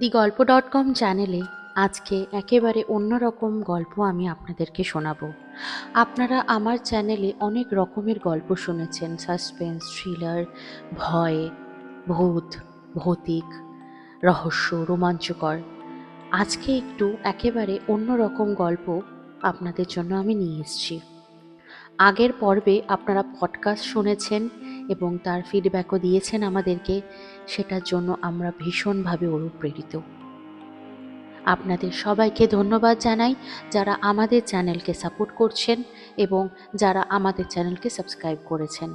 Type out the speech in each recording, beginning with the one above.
দি গল্প dot com চ্যানেলে আজকে একেবারে অন্যরকম গল্প আমি আপনাদেরকে শোনাবো। আপনারা আমার চ্যানেলে অনেক রকমের গল্প শুনেছেন, সাসপেন্স, থ্রিলার, ভয়, ভূত, ভৌতিক, রহস্য, রোমাঞ্চকর। আজকে একটু একেবারে অন্যরকম গল্প আপনাদের জন্য আমি নিয়ে এসেছি। আগের পর্বে আপনারা পডকাস্ট শুনেছেন এবং তার ফিডব্যাকও দিয়েছেন আমাদেরকে, সেটার জন্য আমরা ভীষণভাবে অনুপ্রেরিত। আপনাদের সবাইকে ধন্যবাদ জানাই যারা আমাদের চ্যানেলকে সাপোর্ট করছেন এবং যারা আমাদের চ্যানেলকে সাবস্ক্রাইব করেছেন।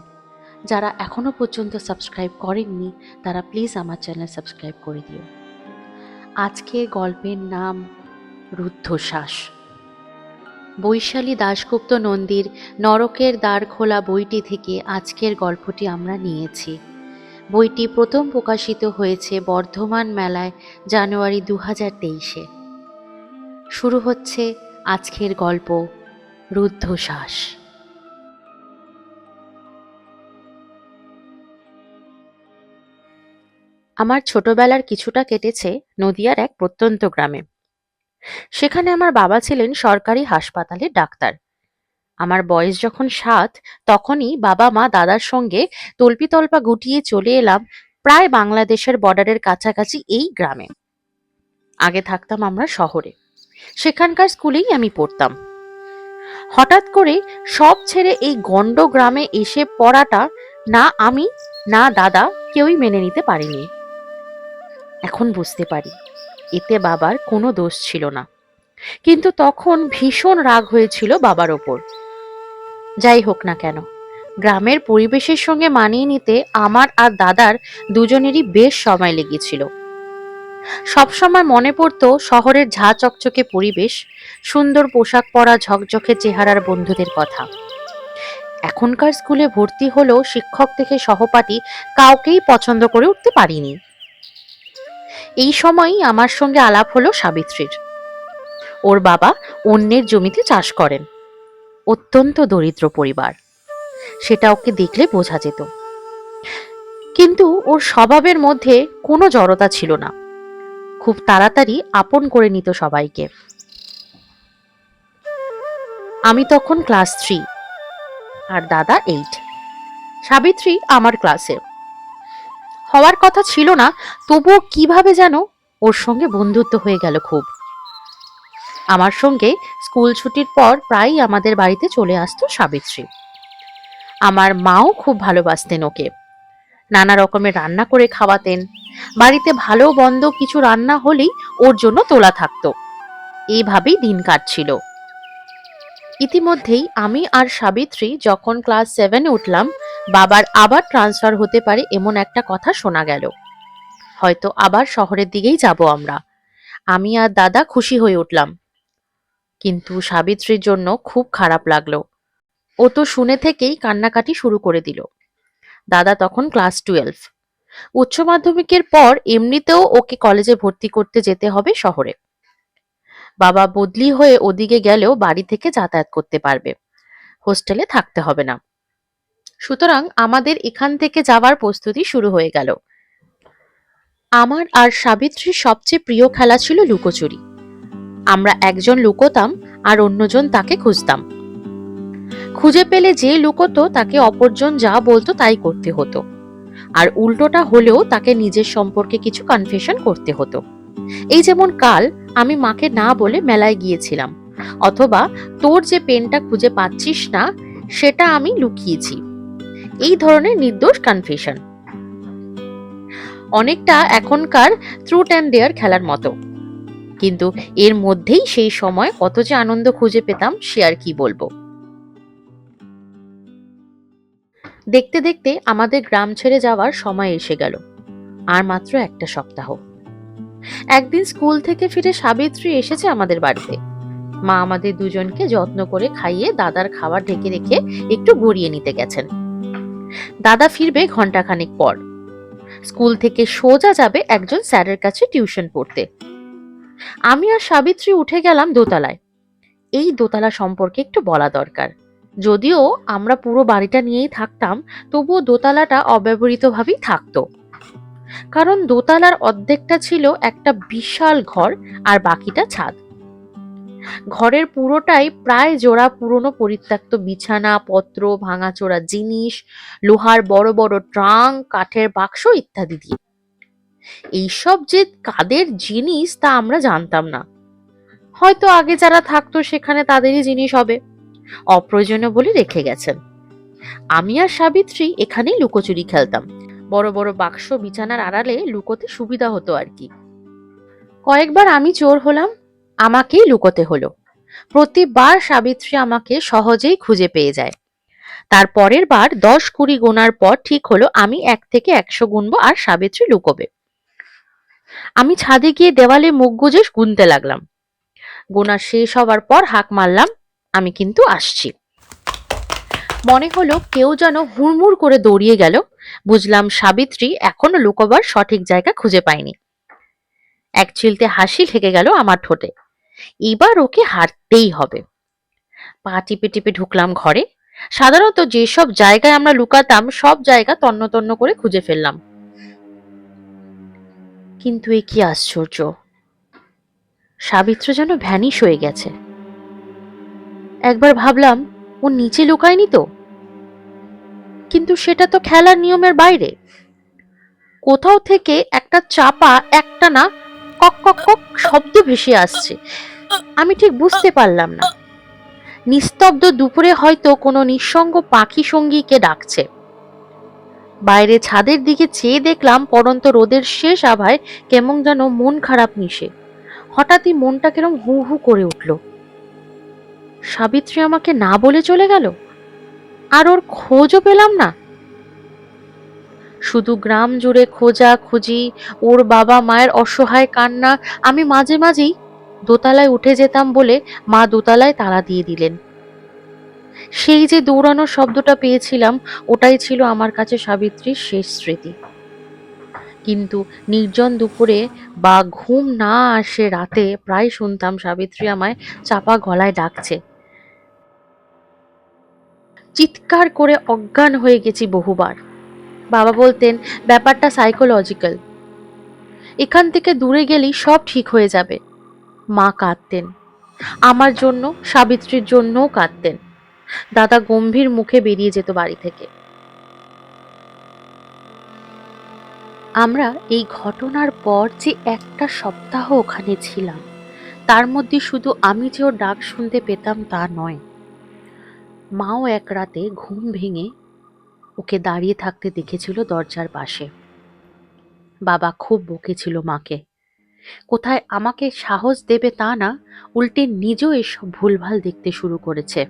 যারা এখনও পর্যন্ত সাবস্ক্রাইব করেননি, তারা প্লিজ আমার চ্যানেল সাবস্ক্রাইব করে দিও। আজকের গল্পের নাম রুদ্ধশ্বাস। বৈশালী দাশগুপ্ত নন্দীর নরকের দ্বার খোলা বইটি থেকে আজকের গল্পটি আমরা নিয়েছি। বইটি প্রথম প্রকাশিত হয়েছে বর্ধমান মেলায় জানুয়ারি দু হাজার তেইশে। শুরু হচ্ছে আজকের গল্প, রুদ্ধশ্বাস। আমার ছোটবেলার কিছুটা কেটেছে নদিয়ার এক প্রত্যন্ত গ্রামে। সেখানে আমার বাবা ছিলেন সরকারি হাসপাতালের ডাক্তার। আমার বয়স যখন সাত, তখনই বাবা মা দাদার সঙ্গে তল্পিতল্পা গুটিয়ে চলে এলাম প্রায় বাংলাদেশের বর্ডারের কাছাকাছি এই গ্রামে। আগে থাকতাম আমরা শহরে। সেখানকার স্কুলেই আমি পড়তাম। হঠাৎ করে সব ছেড়ে এই গন্ড গ্রামে এসে পড়াটা না আমি, না দাদা কেউই মেনে নিতে পারিনি। এখন বুঝতে পারি। এতে বাবার কোনো দোষ ছিল না। কিন্তু তখন ভীষণ রাগ হয়েছিল বাবার ওপর। যাই হোক না কেন, গ্রামের পরিবেশের সঙ্গে মানিয়ে নিতে আমার আর দাদার দুজনেরই বেশ সময় লেগেছিল। সবসময় মনে পড়তো শহরের ঝা চকচকে পরিবেশ, সুন্দর পোশাক পরা ঝকঝকে চেহারার বন্ধুদের কথা। এখনকার স্কুলে ভর্তি হলেও শিক্ষক থেকে সহপাঠী কাউকেই পছন্দ করে উঠতে পারিনি। এই সময়ই আমার সঙ্গে আলাপ হলো সাবিত্রীর। ওর বাবা অন্যের জমিতে চাষ করেন। অত্যন্ত দরিদ্র পরিবার। সেটা ওকে দেখলে বোঝা যেত। কিন্তু ওর স্বভাবের মধ্যে কোনো জড়তা ছিল না। খুব তাড়াতাড়ি আপন করে নিত সবাইকে। আমি তখন ক্লাস থ্রি, আর দাদা এইট। সাবিত্রী আমার ক্লাসে। হওয়ার কথা ছিল না, তবুও কীভাবে যেন ওর সঙ্গে বন্ধুত্ব হয়ে গেল খুব। আমার সঙ্গে স্কুল ছুটির পর প্রায়ই আমাদের বাড়িতে চলে আসতো সাবিত্রী। আমার মাও খুব ভালোবাসতেন ওকে। নানা রকমের রান্না করে খাওয়াতেন। বাড়িতে ভালো বন্ধ কিছু রান্না হলেই ওর জন্য তোলা থাকতো। এইভাবেই দিন কাটছিল। ইতিমধ্যেই আমি আর সাবিত্রী যখন ক্লাস সেভেনে উঠলাম বাবার আবার ট্রান্সফার হতে পারে এমন একটা কথা শোনা গেল। হয়তো আবার শহরের দিকেই যাব আমরা। আমি আর দাদা খুশি হয়ে উঠলাম। কিন্তু সাবিত্রীর জন্য খুব খারাপ লাগল। ও তো শুনে থেকেই কান্নাকাটি শুরু করে দিল। দাদা তখন ক্লাস টুয়েলভ উচ্চ মাধ্যমিকের পর এমনিতেও ওকে কলেজে ভর্তি করতে যেতে হবে শহরে। বাবা বদলি হয়ে ওদিকে গেলেও বাড়ি থেকে যাতায়াত করতে পারবে। হোস্টেলে থাকতে হবে না। সুতরাং আমাদের এখান থেকে যাওয়ার প্রস্তুতি শুরু হয়ে গেল। আমার আর সাবিত্রীর সবচেয়ে প্রিয় খেলা ছিল লুকোচুরি। আমরা একজন লুকোতাম আর অন্যজন তাকে খুঁজতাম। খুঁজে পেলে যে লুকোতো তাকে অপরজন যা বলতো তাই করতে হতো। আর উল্টোটা হলেও তাকে নিজের সম্পর্কে কিছু কনফেশন করতে হতো। এই যেমন কাল আমি মাকে না বলে মেলায় গিয়েছিলাম, অথবা তোর যে পেনটা খুঁজে পাচ্ছিস না, সেটা আমি লুকিয়েছি। এই ধরনের নির্দোষ কনফেশন অনেকটা এখনকার ট্রুট অ্যান্ড ডেয়ার খেলার মতো। কিন্তু এর মধ্যেই সেই সময় কত যে আনন্দ খুঁজে পেতাম, সে আর কি বলব? দেখতে দেখতে আমাদের গ্রাম ছেড়ে যাওয়ার সময় এসে গেল, আর মাত্র একটা সপ্তাহ। একদিন স্কুল থেকে ফিরে সাবিত্রী এসেছে আমাদের বাড়িতে। মা আমাদের দুজনকে যত্ন করে খাইয়ে দাদার খাবার ঢেকে রেখে একটু গড়িয়ে নিতে গেছেন। দাদা ফিরবে ঘন্টাখানেক পর। স্কুল থেকে সোজা যাবে একজন স্যারের কাছে টিউশন পড়তে। আমি আর সাবিত্রী উঠে গেলাম দোতলায়। এই দোতলা সম্পর্কে একটু বলা দরকার। যদিও আমরা পুরো বাড়িটা নিয়েই থাকতাম, তবুও দোতলাটা অব্যবহৃতভাবেই থাকতো। কারণ দোতলার অর্ধেকটা ছিল একটা বিশাল ঘর আর বাকিটা ছাদ। ঘরের পুরোটাই প্রায় জোড়া পুরনো পরিত্যক্ত বিছানা, পত্র, ভাঙাচোরা জিনিস, লোহার বড় বড় ট্রাঙ্ক, কাঠের বাক্স ইত্যাদি দিয়ে। এইসব যে কাদের জিনিস তা আমরা জানতাম না। হয়তো আগে যারা থাকতো সেখানে তাদেরই জিনিস হবে। অপ্রয়োজনীয় বলে রেখে গেছেন। আমি আর সাবিত্রী এখানেই লুকোচুরি খেলতাম। বড় বড় বাক্স বিছানার আড়ালে লুকোতে সুবিধা হতো আর কি। কয়েকবার আমি চোর হলাম আমাকেই লুকোতে হলো। প্রতিবার সাবিত্রী আমাকে সহজেই খুঁজে পেয়ে যায়। তার পরের বার দশ কুড়ি গোনার পর ঠিক হলো আমি এক থেকে একশো গুনবো আর সাবিত্রী লুকোবে। আমি ছাদে গিয়ে দেওয়ালে মুখ গুজে গুনতে লাগলাম। গোনা শেষ হওয়ার পর হাঁক মারলাম, আমি কিন্তু আসছি। মনে হলো কেউ যেন হুড়মুড় করে দৌড়িয়ে গেল, বুঝলাম সাবিত্রী এখনও লুকোবার সঠিক জায়গা খুঁজে পায়নি। এক চিলতে হাসি ঠেকে গেল আমার ঠোঁটে। এবার ওকে হারতেই হবে। পা টিপে টিপে ঢুকলাম ঘরে। সাধারণত যেসব জায়গায় আমরা লুকাতাম, সব জায়গা তন্ন তন্ন করে খুঁজে ফেললাম। কিন্তু এ কি আশ্চর্য! সাবিত্র যেন ভ্যানিশ হয়ে গেছে। একবার ভাবলাম, ও নিচে লুকায়নি তো? কিন্তু সেটা তো খেলার নিয়মের বাইরে। কোথাও থেকে একটা চাপা একটা না কক কক কক শব্দ ভেসে আসছে। আমি ঠিক বুঝতে পারলাম না। নিস্তব্ধ দুপুরে হয়তো কোনো নিঃসঙ্গ পাখি সঙ্গীকে ডাকছে। বাইরে ছাদের দিকে চেয়ে দেখলাম পরন্ত রোদের শেষ আভায় কেমন যেন মন খারাপ মিশে হঠাৎই মনটা কেরম হু হু করে উঠল। সাবিত্রী আমাকে না বলে চলে গেল? আর ওর খোঁজও পেলাম না। শুধু গ্রাম জুড়ে খোঁজা খুঁজি, ওর বাবা মায়ের অসহায় কান্না, আমি মাঝে মাঝেই দোতলায় উঠে যেতাম বলে মা দোতলায় তালা দিয়ে দিলেন। সেই যে দৌড়ানোর শব্দটা পেয়েছিলাম, ওটাই ছিল আমার কাছে সাবিত্রীর শেষ স্মৃতি। কিন্তু নির্জন দুপুরে বা ঘুম না আসে রাতে প্রায় শুনতাম সাবিত্রী আমায় চাপা গলায় ডাকছে। চিৎকার করে অজ্ঞান হয়ে গেছি বহুবার। বাবা বলতেন, ব্যাপারটা সাইকোলজিক্যাল এখান থেকে দূরে গেলেই সব ঠিক হয়ে যাবে। মা কাঁদতেন। আমার জন্য, সাবিত্রীর জন্যও কাঁদতেন। দাদা গম্ভীর মুখে বেরিয়ে যেত বাড়ি থেকে। আমরা এই ঘটনার পর যে একটা সপ্তাহ ওখানে ছিলাম, তার মধ্যে শুধু আমি যে ডাক শুনতে পেতাম তা নয়। মাও এক রাতে ঘুম ভেঙে ওকে দাঁড়িয়ে থাকতে দেখেছিল দরজার পাশে। বাবা খুব বকেছিল মাকে। কোথায় আমাকে সাহস দেবে তা না, উল্টে নিজেও এসব ভুলভাল দেখতে শুরু করেছে।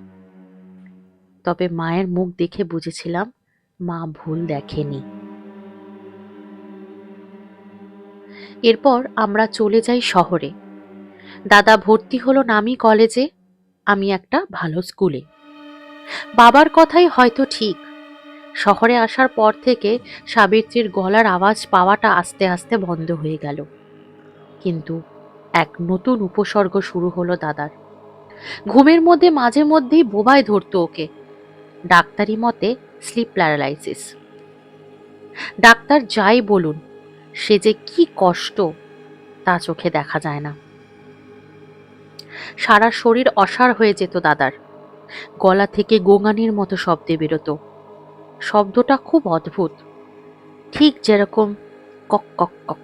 তবে মায়ের মুখ দেখে বুঝেছিলাম, মা ভুল দেখেনি। এরপর আমরা চলে যাই শহরে। দাদা ভর্তি হলো নামি কলেজে, আমি একটা ভালো স্কুলে। বাবার কথাই হয়তো ঠিক শহরে আসার পর থেকে সাবিত্রীর গলার আওয়াজ পাওয়াটা আস্তে আস্তে বন্ধ হয়ে গেল। কিন্তু এক নতুন উপসর্গ শুরু হলো দাদার। ঘুমের মধ্যে মাঝে মধ্যেই বোবায় ধরতো ওকে। ডাক্তারি মতে স্লিপ প্যারালাইসিস। ডাক্তার যাই বলুন, সে যে কি কষ্ট তা চোখে দেখা যায় না। সারা শরীর অসাড় হয়ে যেত দাদার। গলা থেকে গোঙানির মতো শব্দে বেরোতো। শব্দটা খুব অদ্ভুত। ঠিক যেরকম কক কক কক।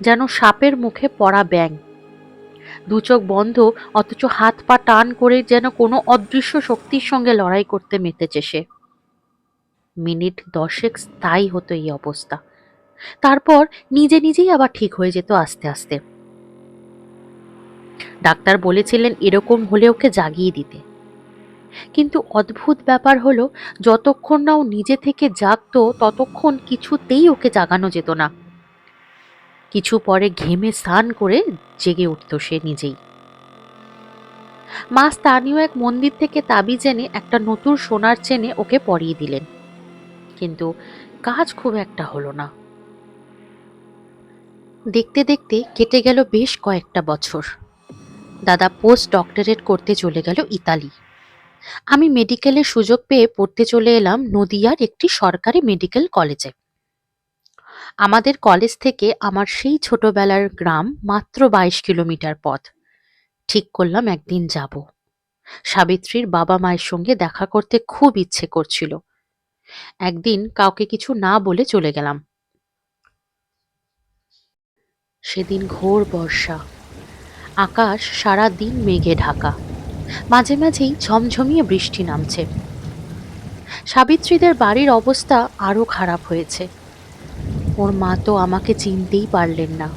যেন সাপের মুখে পড়া ব্যাং দু চোখ বন্ধ, অথচ হাত পা টান করে যেন কোনো অদৃশ্য শক্তির সঙ্গে লড়াই করতে মেতেছে সে। মিনিট দশেক স্থায়ী হতো এই অবস্থা। তারপর নিজে নিজেই আবার ঠিক হয়ে যেত আস্তে আস্তে। ডাক্তার বলেছিলেন এরকম হলে ওকে জাগিয়ে দিতে। কিন্তু অদ্ভুত ব্যাপার হলো, যতক্ষণ না ও নিজে থেকে জাগতো, ততক্ষণ কিছুতেই ওকে জাগানো যেত না। কিছু পরে ঘেমে স্নান করে জেগে উঠত সে নিজেই। মা স্থানীয় এক মন্দির থেকে তাবিজ এনে একটা নতুন সোনার চেনে ওকে পরিয়ে দিলেন। কিন্তু কাজ খুব একটা হলো না। দেখতে দেখতে কেটে গেল বেশ কয়েকটা বছর। দাদা পোস্ট ডক্টরেট করতে চলে গেল ইতালি। আমি মেডিকেলের সুযোগ পেয়ে পড়তে চলে এলাম নদিয়ার একটি সরকারি মেডিকেল কলেজে আমাদের কলেজ থেকে আমার সেই ছোটবেলার গ্রাম মাত্র বাইশ কিলোমিটার পথ। ঠিক করলাম একদিন যাব। সাবিত্রীর বাবা মায়ের সঙ্গে দেখা করতে খুব ইচ্ছে করছিল। একদিন কাউকে কিছু না বলে চলে গেলাম। সেদিন ঘোর বর্ষা। আকাশ সারা দিন মেঘে ঢাকা। মাঝে মাঝেই ঝমঝমিয়ে বৃষ্টি নামছে। সাবিত্রীদের বাড়ির অবস্থা আরও খারাপ হয়েছে। ওর মা তো আমাকে চিনতেই পারলেন না।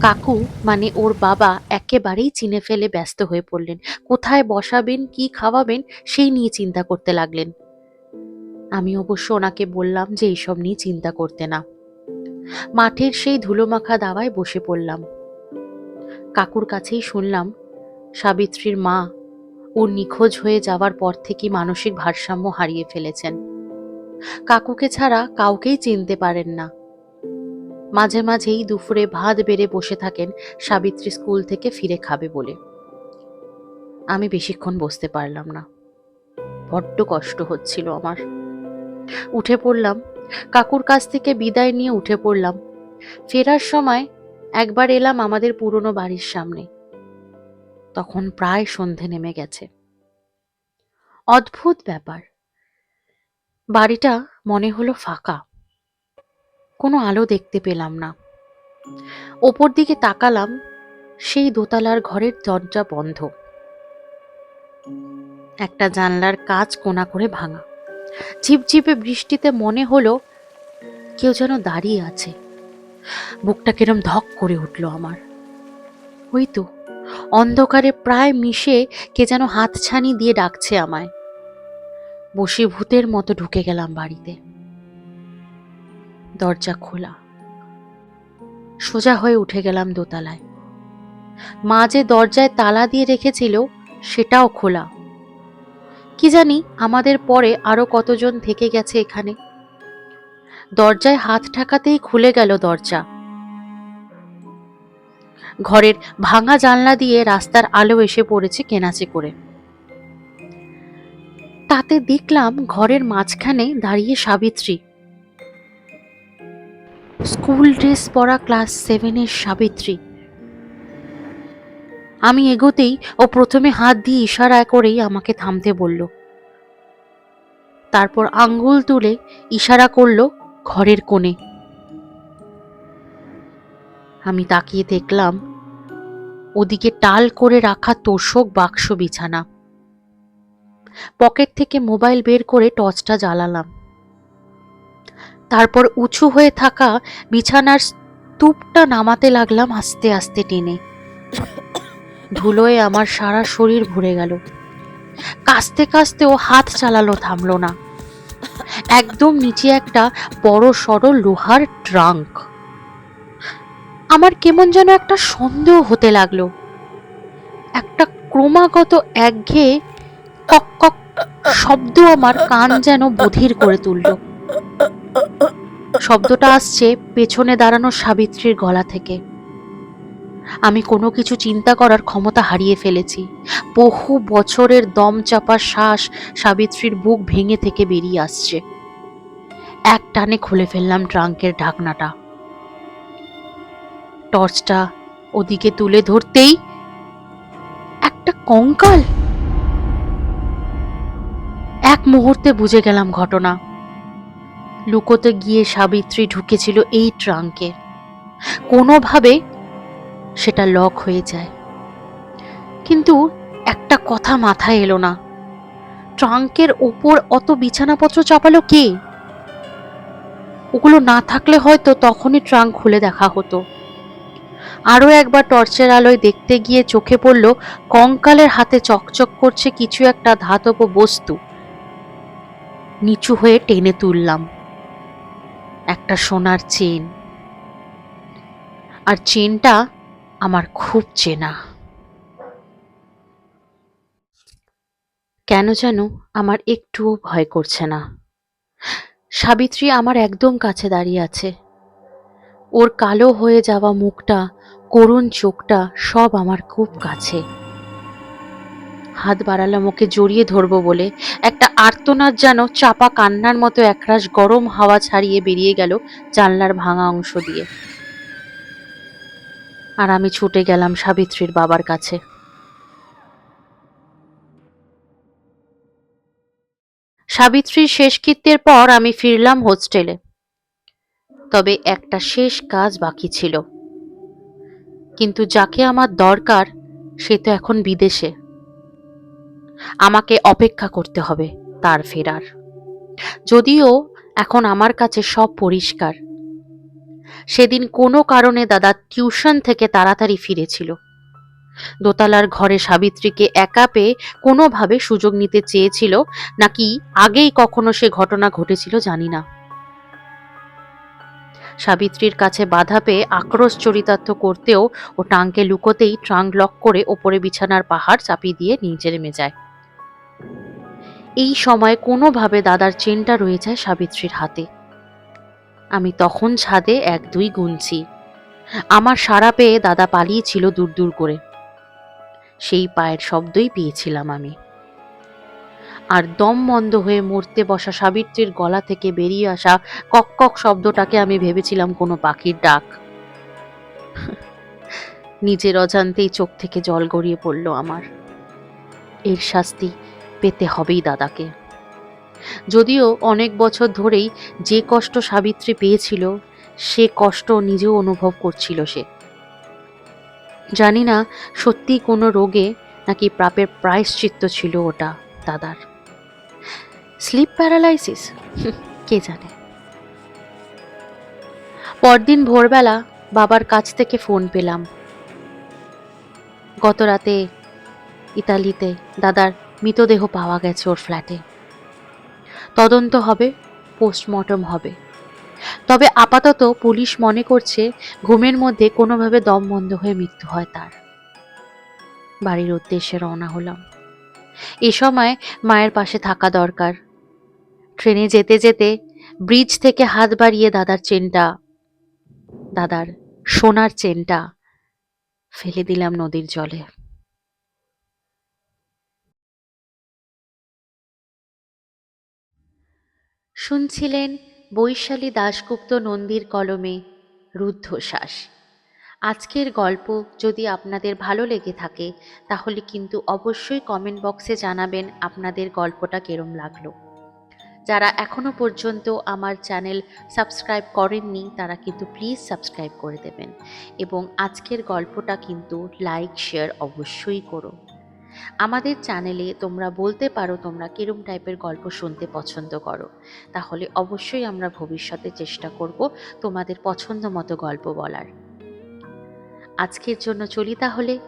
কাকু মানে ওর বাবা, একেবারেই চিনে ফেলে ব্যস্ত হয়ে পড়লেন। কোথায় বসাবেন, কি খাওয়াবেন, সেই নিয়ে চিন্তা করতে লাগলেন। আমি অবশ্য ওনাকে বললাম যে এইসব নিয়ে চিন্তা করতে না। মাঠের সেই ধুলোমাখা দাওয়ায় বসে পড়লাম। কাকুর কাছেই শুনলাম সাবিত্রীর মা ও নিখোঁজ হয়ে যাওয়ার পর থেকেই মানসিক ভারসাম্য হারিয়ে ফেলেছেন। কাকুকে ছাড়া কাউকেই চিনতে পারেন না। মাঝে মাঝেই দুপুরে ভাত বেড়ে বসে থাকেন সাবিত্রী স্কুল থেকে ফিরে খাবে বলে। আমি বেশিক্ষণ বসতে পারলাম না। বড্ড কষ্ট হচ্ছিল আমার। উঠে পড়লাম, কাকুর কাছ থেকে বিদায় নিয়ে উঠে পড়লাম। ফেরার সময় একবার এলাম আমাদের পুরনো বাড়ির সামনে। তখন প্রায় সন্ধে নেমে গেছে। অদ্ভুত ব্যাপার। বাড়িটা মনে হলো ফাঁকা। কোনো আলো দেখতে পেলাম না। ওপর দিকে তাকালাম, সেই দোতলার ঘরের দরজা বন্ধ। একটা জানলার কাজ কোনা করে ভাঙা। ঝিপঝিপে বৃষ্টিতে মনে হলো কেউ যেন দাঁড়িয়ে আছে। বুকটা কিরম ধক করে উঠল আমার। ওই তো। অন্ধকারে প্রায় মিশে কে যেন হাতছানি দিয়ে ডাকছে আমায়। বসে ভূতের মতো ঢুকে গেলাম বাড়িতে। দরজা খোলা। সোজা হয়ে উঠে গেলাম দোতলায়। মা যে দরজায় তালা দিয়ে রেখেছিল, সেটাও খোলা। কি জানি আমাদের পরে আরও কতজন থেকে গেছে এখানে। দরজায় হাত ঠাকাতেই খুলে গেল দরজা। ঘরের ভাঙা জানলা দিয়ে রাস্তার আলো এসে পড়েছে কেনাচে করে। তাতে দেখলাম ঘরের মাঝখানে দাঁড়িয়ে সাবিত্রী। স্কুল ড্রেস পরা ক্লাস সেভেনের সাবিত্রী। আমি এগোতেই ও প্রথমে হাত দিয়ে ইশারা করেই আমাকে থামতে বলল। তারপর আঙ্গুল তুলে ইশারা করল ঘরের কোণে। আমি তাকিয়ে দেখলাম, ওদিকে টাল করে রাখা তোষক বাক্স বিছানা। পকেট থেকে মোবাইল বের করে টর্চটা জ্বালালাম। তারপর উঁচু হয়ে থাকা বিছানার স্তূপটা নামাতে লাগলাম আস্তে আস্তে টেনে। ধুলোয় আমার সারা শরীর ভরে গেল। কাস্তে কাস্তেও হাত চালালো, থামলো না। একদম নিচে একটা বড় সড় লোহার ট্রাঙ্ক। কেমন যেন একটা সন্দেহ হতে লাগল। একটা ক্রমাগত একঘেয়ে কক কক শব্দ আমার কান যেন বধির করে তুলল। শব্দটা আসছে পেছনে দাঁড়ানো সাবিত্রীর গলা থেকে। আমি কোনো কিছু চিন্তা করার ক্ষমতা হারিয়ে ফেলেছি। বহু বছরের দম চাপা শ্বাস সাবিত্রীর বুক ভেঙে থেকে বেরিয়ে আসছে। এক টানে খুলে ফেললাম ট্রাঙ্কের ঢাকনাটা। টর্চটা ওদিকে তুলে ধরতেই একটা কঙ্কাল। এক মুহূর্তে বুঝে গেলাম ঘটনা। লুকোতে গিয়ে সাবিত্রী ঢুকেছিল এই ট্রাঙ্কে। কোনোভাবে সেটা লক হয়ে যায়। কিন্তু একটা কথা মাথায় এলো না। ট্রাঙ্কের ওপর অত বিছানাপত্র চাপালো কে? ওগুলো না থাকলে হয়তো তখনই ট্রাঙ্ক খুলে দেখা হতো। আরও একবার টর্চের আলোয় দেখতে গিয়ে চোখে পড়ল, কঙ্কালের হাতে চকচক করছে কিছু একটা ধাতব বস্তু। নিচু হয়ে টেনে তুললাম। একটা সোনার চেন। আর চেনটা আমার খুব চেনা। কেন যেন আমার একটুও ভয় করছে না। সাবিত্রী আমার একদম কাছে দাঁড়িয়ে আছে। ওর কালো হয়ে যাওয়া মুখটা, করুণ চোখটা সব আমার খুব কাছে। হাত বাড়ালাম ওকে জড়িয়ে ধরবো বলে। একটা আর্তনাদ যেন চাপা কান্নার মতো একরাশ গরম হাওয়া ছাড়িয়ে বেরিয়ে গেল জানলার ভাঙা অংশ দিয়ে। আর আমি ছুটে গেলাম সাবিত্রীর বাবার কাছে। সাবিত্রীর শেষকৃত্যের পর আমি ফিরলাম হোস্টেলে। তবে একটা শেষ কাজ বাকি ছিল। কিন্তু যাকে আমার দরকার, সে তো এখন বিদেশে। আমাকে অপেক্ষা করতে হবে তার ফেরার। যদিও এখন আমার কাছে সব পরিষ্কার। সেদিন কোনো কারণে দাদা টিউশন থেকে তাড়াতাড়ি ফিরেছিল। দোতলার ঘরে সাবিত্রীকে একা পেয়ে কোনোভাবে সুযোগ নিতে চেয়েছিল, নাকি আগেই কখনো সে ঘটনা ঘটেছিল জানি না। সাবিত্রীর কাছে বাধা পেয়ে আক্রোশ চরিতার্থ করতেও ও টাঙ্কে লুকোতেই ট্রাঙ্ক লক করে ওপরে বিছানার পাহাড় চাপিয়ে দিয়ে নিচে নেমে যায়। এই সময় কোনোভাবে দাদার চেনটা রয়ে যায় সাবিত্রীর হাতে। আমি তখন ছাদে এক দুই গুনছি। আমার সারা পেয়ে দাদা পালিয়েছিল দূর দূর করে। সেই পায়ের শব্দই পেয়েছিলাম আমি। আর দম বন্ধ হয়ে মরতে বসা সাবিত্রীর গলা থেকে বেরিয়ে আসা কক কক শব্দটাকে আমি ভেবেছিলাম কোনো পাখির ডাক। নিজের অজান্তেই চোখ থেকে জল গড়িয়ে পড়ল আমার। এর শাস্তি পেতে হবেই দাদাকে। যদিও অনেক বছর ধরেই যে কষ্ট সাবিত্রী পেয়েছিল, সে কষ্ট নিজেও অনুভব করছিল সে। জানি না সত্যি কোনো রোগে নাকি প্রাপের প্রায়শ্চিত্ত ছিল ওটা দাদার। স্লিপ প্যারালাইসিস কে জানে? পরদিন ভোরবেলা বাবার কাছ থেকে ফোন পেলাম। গত রাতে ইতালিতে দাদার মৃতদেহ পাওয়া গেছে ওর ফ্ল্যাটে। তদন্ত হবে, পোস্টমর্টম হবে। তবে আপাতত পুলিশ মনে করছে ঘুমের মধ্যে কোনোভাবে দম বন্ধ হয়ে মৃত্যু হয় তার। বাড়ির উদ্দেশ্যে রওনা হলাম। এ সময় মায়ের পাশে থাকা দরকার। ট্রেনে যেতে যেতে ব্রিজ থেকে হাত বাড়িয়ে দাদার চেনটা, দাদার সোনার চেনটা ফেলে দিলাম নদীর জলে। শুনছিলেন বৈশালী দাশগুপ্ত নন্দীর কলমে রুদ্ধশ্বাস। আজকের গল্প যদি আপনাদের ভালো লেগে থাকে, তাহলে কিন্তু অবশ্যই কমেন্ট বক্সে জানাবেন আপনাদের গল্পটা কেরম লাগল। যারা এখনও পর্যন্ত আমার চ্যানেল সাবস্ক্রাইব করেননি, তারা কিন্তু প্লিজ সাবস্ক্রাইব করে দেবেন এবং আজকের গল্পটা কিন্তু লাইক, শেয়ার অবশ্যই করো। আমাদের চ্যানেলে তোমরা বলতে পারো তোমরা কিরম টাইপের গল্প শুনতে পছন্দ করো। তাহলে অবশ্যই আমরা ভবিষ্যতে চেষ্টা করব তোমাদের পছন্দ মতো গল্প বলার। আজকের জন্য চলি তাহলে।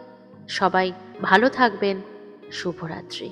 সবাই ভালো থাকবেন। শুভরাত্রি।